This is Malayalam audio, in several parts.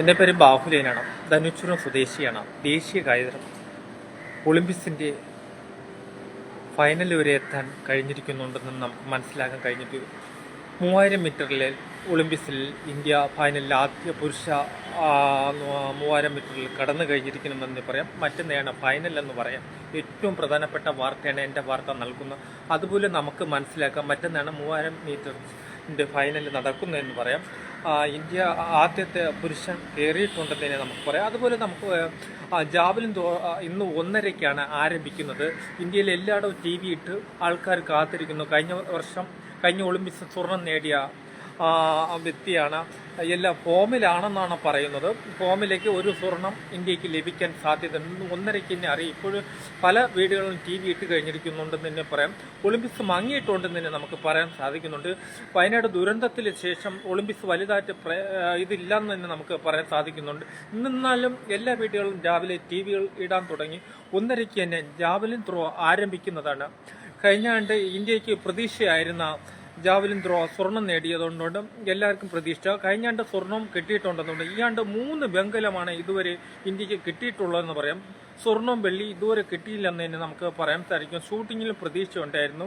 എന്റെ പേര് ബാഹുലേനാണ് ധനുച്ചുരം സ്വദേശിയാണ്. ദേശീയ കായികം ഒളിമ്പിക്സിന്റെ ഫൈനൽ വരെ എത്താൻ കഴിഞ്ഞിരിക്കുന്നുണ്ടെന്ന് നമുക്ക് മനസ്സിലാക്കാൻ കഴിഞ്ഞിട്ട് മൂവായിരം മീറ്ററിൽ ഒളിമ്പിക്സിൽ ഇന്ത്യ ഫൈനലിൽ ആദ്യ പുരുഷ മൂവായിരം മീറ്ററിൽ കടന്നു കഴിഞ്ഞിരിക്കണമെന്ന് പറയാം. മറ്റൊന്നെയാണ് ഫൈനൽ എന്ന് പറയാം. ഏറ്റവും പ്രധാനപ്പെട്ട വാർത്തയാണ് എന്റെ വാർത്ത നൽകുന്നത് അതുപോലെ നമുക്ക് മനസ്സിലാക്കാം മറ്റൊന്നാണ് മൂവായിരം മീറ്ററിന്റെ ഫൈനൽ നടക്കുന്നതെന്ന് പറയാം. ഇന്ത്യ ആദ്യത്തെ പുരുഷൻ കയറിയിട്ടുണ്ടെന്ന് നമുക്ക് പറയാം. അതുപോലെ നമുക്ക് ജാവലിൻ ഇന്ന് ഒന്നരയ്ക്കാണ് ആരംഭിക്കുന്നത്. ഇന്ത്യയിൽ എല്ലായിടവും ടി വി ഇട്ട് ആൾക്കാർ കാത്തിരിക്കുന്നു. കഴിഞ്ഞ വർഷം കഴിഞ്ഞ ഒളിമ്പിക്സ് സ്വർണം നേടിയ വ്യക്തിയാണ്. എല്ലാ ഫോമിലാണെന്നാണ് പറയുന്നത്. ഫോമിലേക്ക് ഒരു സ്വർണം ഇന്ത്യയ്ക്ക് ലഭിക്കാൻ ഇന്ന് ഒന്നരയ്ക്ക് തന്നെ അറിയാം. ഇപ്പോഴും പല വീടുകളിലും ടി വി ഇട്ട് കഴിഞ്ഞിരിക്കുന്നുണ്ടെന്ന് തന്നെ പറയാം. ഒളിമ്പിക്സ് മങ്ങിയിട്ടുണ്ടെന്ന് തന്നെ നമുക്ക് പറയാൻ സാധിക്കുന്നുണ്ട്. വയനാട് ദുരന്തത്തിന് ശേഷം ഒളിമ്പിക്സ് വലുതായിട്ട് ഇതില്ലെന്ന് തന്നെ നമുക്ക് പറയാൻ സാധിക്കുന്നുണ്ട്. എന്നിരുന്നാലും എല്ലാ വീടുകളിലും രാവിലെ ടി വികൾ ഇടാൻ തുടങ്ങി. ഒന്നരയ്ക്ക് തന്നെ ജാവലിൻ ത്രോ ആരംഭിക്കുന്നതാണ്. കഴിഞ്ഞാണ്ട് ഇന്ത്യയ്ക്ക് പ്രതീക്ഷയായിരുന്ന ജാവലിൻ ത്രോ സ്വർണം നേടിയതുകൊണ്ടും എല്ലാവർക്കും പ്രതീക്ഷ. കഴിഞ്ഞ ആണ്ട് സ്വർണം കിട്ടിയിട്ടുണ്ടെന്നുണ്ട്. ഈ ആണ്ട് മൂന്ന് വെങ്കലമാണ് ഇതുവരെ ഇന്ത്യയ്ക്ക് കിട്ടിയിട്ടുള്ളതെന്ന് പറയാം. സ്വർണവും വെള്ളി ഇതുവരെ കിട്ടിയില്ലെന്ന് തന്നെ നമുക്ക് പറയാൻ സാധിക്കും. ഷൂട്ടിങ്ങിലും പ്രതീക്ഷ ഉണ്ടായിരുന്നു.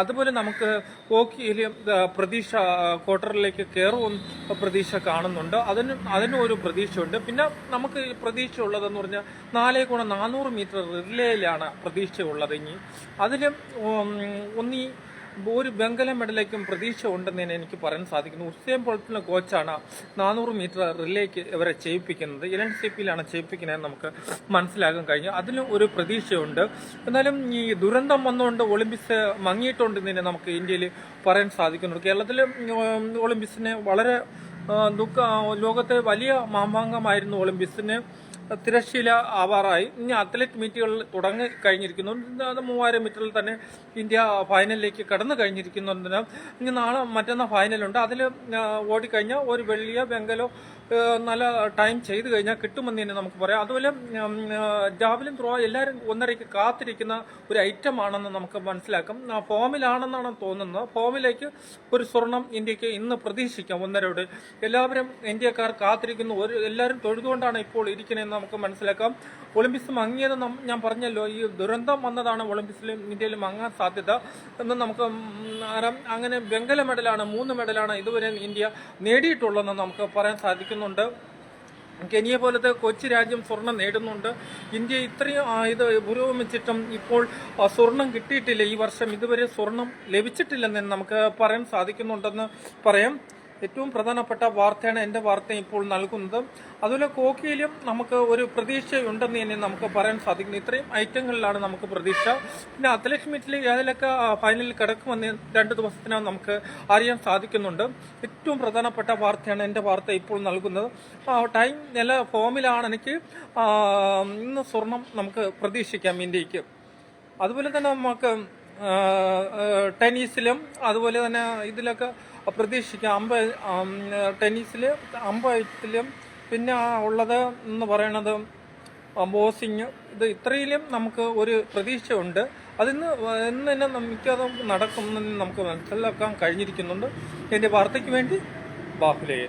അതുപോലെ നമുക്ക് ഹോക്കിയിൽ പ്രതീക്ഷ ക്വാർട്ടറിലേക്ക് കയറും പ്രതീക്ഷ കാണുന്നുണ്ട്. അതിന് അതിനും ഒരു പ്രതീക്ഷയുണ്ട്. പിന്നെ നമുക്ക് പ്രതീക്ഷ ഉള്ളതെന്ന് പറഞ്ഞാൽ നാലേ ഗുണം നാനൂറ് മീറ്റർ റിലേയിലാണ് പ്രതീക്ഷയുള്ളത് ഇനി. അതിലും ഒന്നീ ഒരു വെങ്കല മെഡലേക്കും പ്രതീക്ഷ ഉണ്ടെന്ന് തന്നെ എനിക്ക് പറയാൻ സാധിക്കുന്നു. ഉസ്സേൻ ബോൾട്ടിലെ കോച്ചാണ് നാനൂറ് മീറ്റർ റിലേക്ക് ഇവരെ ചെയ്യിപ്പിക്കുന്നത്. ഇലൻ സി പിയിലാണ് ചെയ്യിപ്പിക്കുന്നതെന്ന് നമുക്ക് മനസ്സിലാക്കാൻ കഴിഞ്ഞു. അതിലും ഒരു പ്രതീക്ഷയുണ്ട്. എന്നാലും ഈ ദുരന്തം വന്നുകൊണ്ട് ഒളിമ്പിക്സ് മങ്ങിയിട്ടുണ്ടെന്ന് തന്നെ നമുക്ക് ഇന്ത്യയിൽ പറയാൻ സാധിക്കുന്നുണ്ട് കേരളത്തിൽ ഒളിമ്പിക്സിന് വളരെ ദുഃഖ ലോകത്തെ വലിയ മാമാങ്കമായിരുന്നു ഒളിമ്പിക്സിന്. തിരശ്ശീല ആവാറായി. ഇനി അത്ലറ്റ് മീറ്റുകളിൽ തുടങ്ങി കഴിഞ്ഞിരിക്കുന്നു. മൂവായിരം മീറ്ററിൽ തന്നെ ഇന്ത്യ ഫൈനലിലേക്ക് കടന്നു കഴിഞ്ഞിരിക്കുന്നതിനാൽ ഇനി നാളെ മറ്റന്നാൾ ഫൈനലുണ്ട് അതിൽ ഓടിക്കഴിഞ്ഞാൽ ഒരു വെള്ളിയോ വെങ്കലോ നല്ല ടൈം ചെയ്തു കഴിഞ്ഞാൽ കിട്ടുമെന്ന് തന്നെ നമുക്ക് പറയാം. അതുപോലെ ജാവലിൻ ത്രോ എല്ലാവരും ഒന്നരയ്ക്ക് കാത്തിരിക്കുന്ന ഒരു ഐറ്റം ആണെന്ന് നമുക്ക് മനസ്സിലാക്കാം. ഫോമിലാണെന്നാണ് തോന്നുന്നത്. ഫോമിലേക്ക് ഒരു സ്വർണം ഇന്ത്യയ്ക്ക് ഇന്ന് പ്രതീക്ഷിക്കാം ഒന്നരയോട്. എല്ലാവരും ഇന്ത്യക്കാർ കാത്തിരിക്കുന്നു. ഒരു എല്ലാവരും തൊഴുതുകൊണ്ടാണ് ഇപ്പോൾ ഇരിക്കുന്നതെന്ന് നമുക്ക് മനസ്സിലാക്കാം. ഒളിമ്പിക്സ് മങ്ങിയത് ഞാൻ പറഞ്ഞല്ലോ ഈ ദുരന്തം വന്നതാണ് ഒളിമ്പിക്സിലും ഇന്ത്യയിൽ മങ്ങാൻ സാധ്യത എന്ന് നമുക്ക് അങ്ങനെ വെങ്കല മെഡലാണ് മൂന്ന് മെഡലാണ് ഇതുവരെ ഇന്ത്യ നേടിയിട്ടുള്ളതെന്ന് നമുക്ക് പറയാൻ സാധിക്കുന്നുണ്ട് കെനിയ പോലത്തെ കൊച്ചു രാജ്യം സ്വർണം നേടുന്നുണ്ട്. ഇന്ത്യ ഇത്രയും ഇത് പുരോഗമിച്ചിട്ടും ഇപ്പോൾ സ്വർണം കിട്ടിയിട്ടില്ല. ഈ വർഷം ഇതുവരെ സ്വർണം ലഭിച്ചിട്ടില്ലെന്ന് നമുക്ക് പറയാൻ സാധിക്കുന്നുണ്ടെന്ന് പറയാം. ഏറ്റവും പ്രധാനപ്പെട്ട വാർത്തയാണ് എന്റെ വാർത്ത ഇപ്പോൾ നൽകുന്നത്. അതുപോലെ കോക്കിയിലും നമുക്ക് ഒരു പ്രതീക്ഷയുണ്ടെന്ന് തന്നെ നമുക്ക് പറയാൻ സാധിക്കുന്നു. ഇത്രയും ഐറ്റങ്ങളിലാണ് നമുക്ക് പ്രതീക്ഷ. പിന്നെ അത്ലറ്റ് മീറ്റിൽ ഏതിലൊക്കെ ഫൈനലിൽ കിടക്കുമെന്ന് രണ്ട് ദിവസത്തിനകം നമുക്ക് അറിയാൻ സാധിക്കുന്നുണ്ട്. ഏറ്റവും പ്രധാനപ്പെട്ട വാർത്തയാണ് എന്റെ വാർത്ത ഇപ്പോൾ നൽകുന്നത്. ടൈം നില ഫോമിലാണ് എനിക്ക് ഇന്ന് സ്വർണം നമുക്ക് പ്രതീക്ഷിക്കാം ഇന്ത്യയ്ക്ക്. അതുപോലെ തന്നെ നമുക്ക് ടെന്നീസിലും അതുപോലെ തന്നെ ഇതിലൊക്കെ പ്രതീക്ഷിക്കാം അമ്പ ടെന്നീസിൽ അമ്പയത്തിലും പിന്നെ ഉള്ളത് എന്ന് പറയണത് ബോസിങ് ഇത് ഇത്രയിലും നമുക്ക് ഒരു പ്രതീക്ഷയുണ്ട്. അതിന്ന് ഇന്ന് തന്നെ മിക്കതും നടക്കുമെന്ന് നമുക്ക് മനസ്സിലാക്കാൻ കഴിഞ്ഞിരിക്കുന്നുണ്ട്. എന്റെ വാർത്തയ്ക്ക് വേണ്ടി ബാഹുലയെ